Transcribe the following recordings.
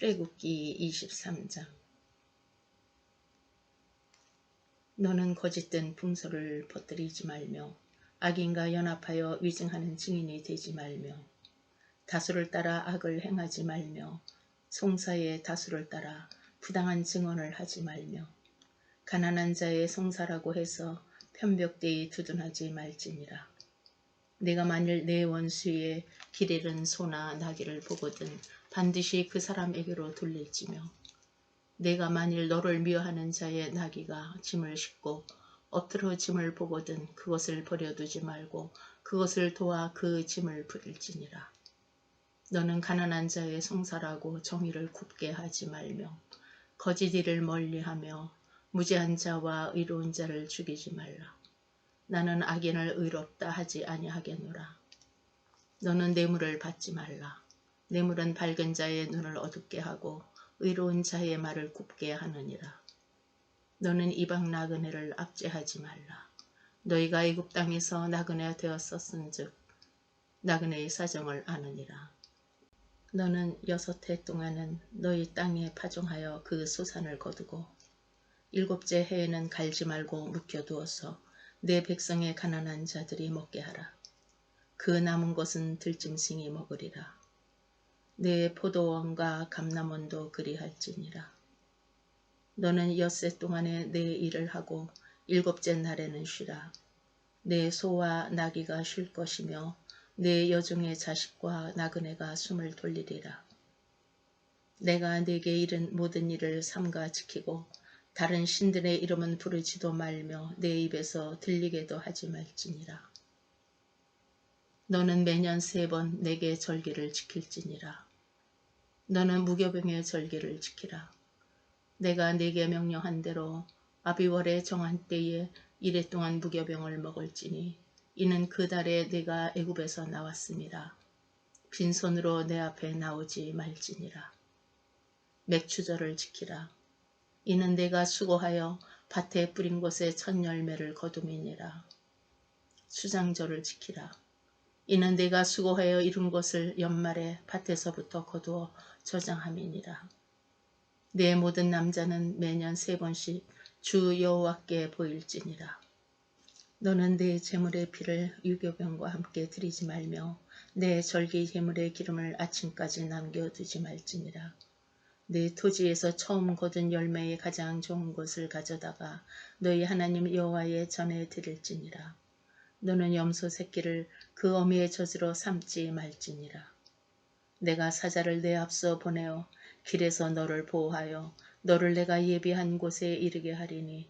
출애굽기 23장 너는 거짓된 풍소를 퍼뜨리지 말며 악인과 연합하여 위증하는 증인이 되지 말며 다수를 따라 악을 행하지 말며 송사의 다수를 따라 부당한 증언을 하지 말며 가난한 자의 송사라고 해서 편벽되이 두둔하지 말지니라. 내가 만일 내 원수의 길 잃은 소나 나귀를 보거든 반드시 그 사람에게로 돌릴지며 내가 만일 너를 미워하는 자의 나귀가 짐을 싣고 엎드려 짐을 보거든 그것을 버려두지 말고 그것을 도와 그 짐을 부릴지니라. 너는 가난한 자의 송사라고 정의를 굽게 하지 말며 거짓 일을 멀리하며 무죄한 자와 의로운 자를 죽이지 말라. 나는 악인을 의롭다 하지 아니하겠노라. 너는 뇌물을 받지 말라. 뇌물은 밝은 자의 눈을 어둡게 하고 의로운 자의 말을 굽게 하느니라. 너는 이방 나그네를 압제하지 말라. 너희가 애굽 땅에서 나그네 되었었은즉 나그네의 사정을 아느니라. 너는 여섯 해 동안은 너희 땅에 파종하여 그 소산을 거두고 일곱째 해에는 갈지 말고 묵혀두어서 내 백성의 가난한 자들이 먹게 하라. 그 남은 것은 들짐승이 먹으리라. 내 포도원과 감남원도 그리할지니라. 너는 엿새 동안에 내 일을 하고 일곱째 날에는 쉬라. 내 소와 나귀가 쉴 것이며 내 여종의 자식과 나그네가 숨을 돌리리라. 내가 네게 이른 모든 일을 삼가 지키고 다른 신들의 이름은 부르지도 말며 내 입에서 들리게도 하지 말지니라. 너는 매년 세 번 내게 절기를 지킬지니라. 너는 무교병의 절기를 지키라. 내가 네게 명령한 대로 아비월의 정한 때에 이래 동안 무교병을 먹을지니 이는 그 달에 내가 애굽에서 나왔습니다. 빈손으로 내 앞에 나오지 말지니라. 맥추절을 지키라. 이는 내가 수고하여 밭에 뿌린 곳에 첫 열매를 거둠이니라. 수장절을 지키라. 이는 내가 수고하여 이룬 것을 연말에 밭에서부터 거두어 저장함이니라. 내 모든 남자는 매년 세 번씩 주 여호와께 보일지니라. 너는 내 재물의 피를 유교병과 함께 드리지 말며 내 절기 재물의 기름을 아침까지 남겨두지 말지니라. 내 토지에서 처음 거둔 열매의 가장 좋은 것을 가져다가 너희 하나님 여호와의 전에 드릴지니라. 너는 염소 새끼를 그 어미의 젖으로 삼지 말지니라. 내가 사자를 내 앞서 보내어 길에서 너를 보호하여 너를 내가 예비한 곳에 이르게 하리니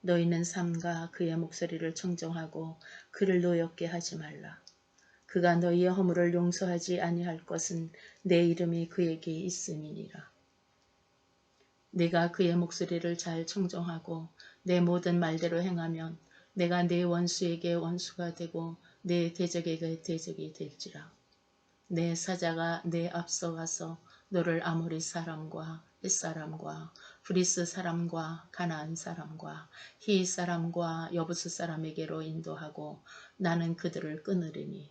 너희는 삼가 그의 목소리를 청정하고 그를 노엽게 하지 말라. 그가 너희의 허물을 용서하지 아니할 것은 내 이름이 그에게 있음이니라. 내가 그의 목소리를 잘 청정하고 내 모든 말대로 행하면 내가 내 원수에게 원수가 되고 내 대적에게 대적이 될지라. 내 사자가 내 앞서 가서 너를 아모리 사람과 햇사람과 브리스 사람과 가나안 사람과 히 사람과 여부스 사람에게로 인도하고 나는 그들을 끊으리니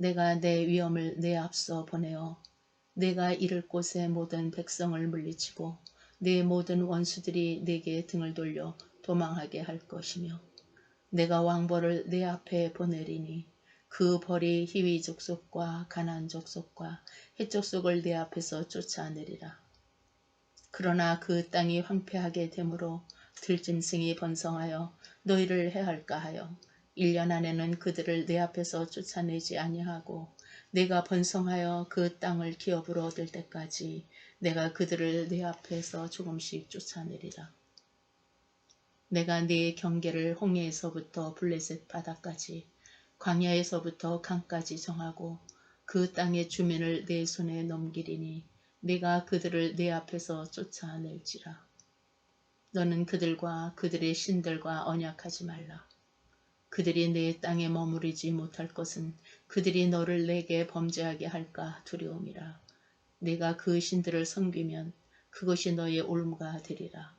내가 내 위엄을 내 앞서 보내어 내가 이를 곳에 모든 백성을 물리치고 내 모든 원수들이 내게 등을 돌려 도망하게 할 것이며 내가 왕벌을 내 앞에 보내리니 그 벌이 희위 족속과 가난 족속과 해 족속을 내 앞에서 쫓아내리라. 그러나 그 땅이 황폐하게 되므로 들짐승이 번성하여 너희를 해할까 하여 1년 안에는 그들을 내 앞에서 쫓아내지 아니하고 내가 번성하여 그 땅을 기업으로 얻을 때까지 내가 그들을 내 앞에서 조금씩 쫓아내리라. 내가 네 경계를 홍해에서부터 블레셋 바다까지 광야에서부터 강까지 정하고 그 땅의 주민을 내 손에 넘기리니 내가 그들을 내 앞에서 쫓아낼지라. 너는 그들과 그들의 신들과 언약하지 말라. 그들이 내 땅에 머무르지 못할 것은 그들이 너를 내게 범죄하게 할까 두려움이라. 내가 그 신들을 섬기면 그것이 너의 올무가 되리라.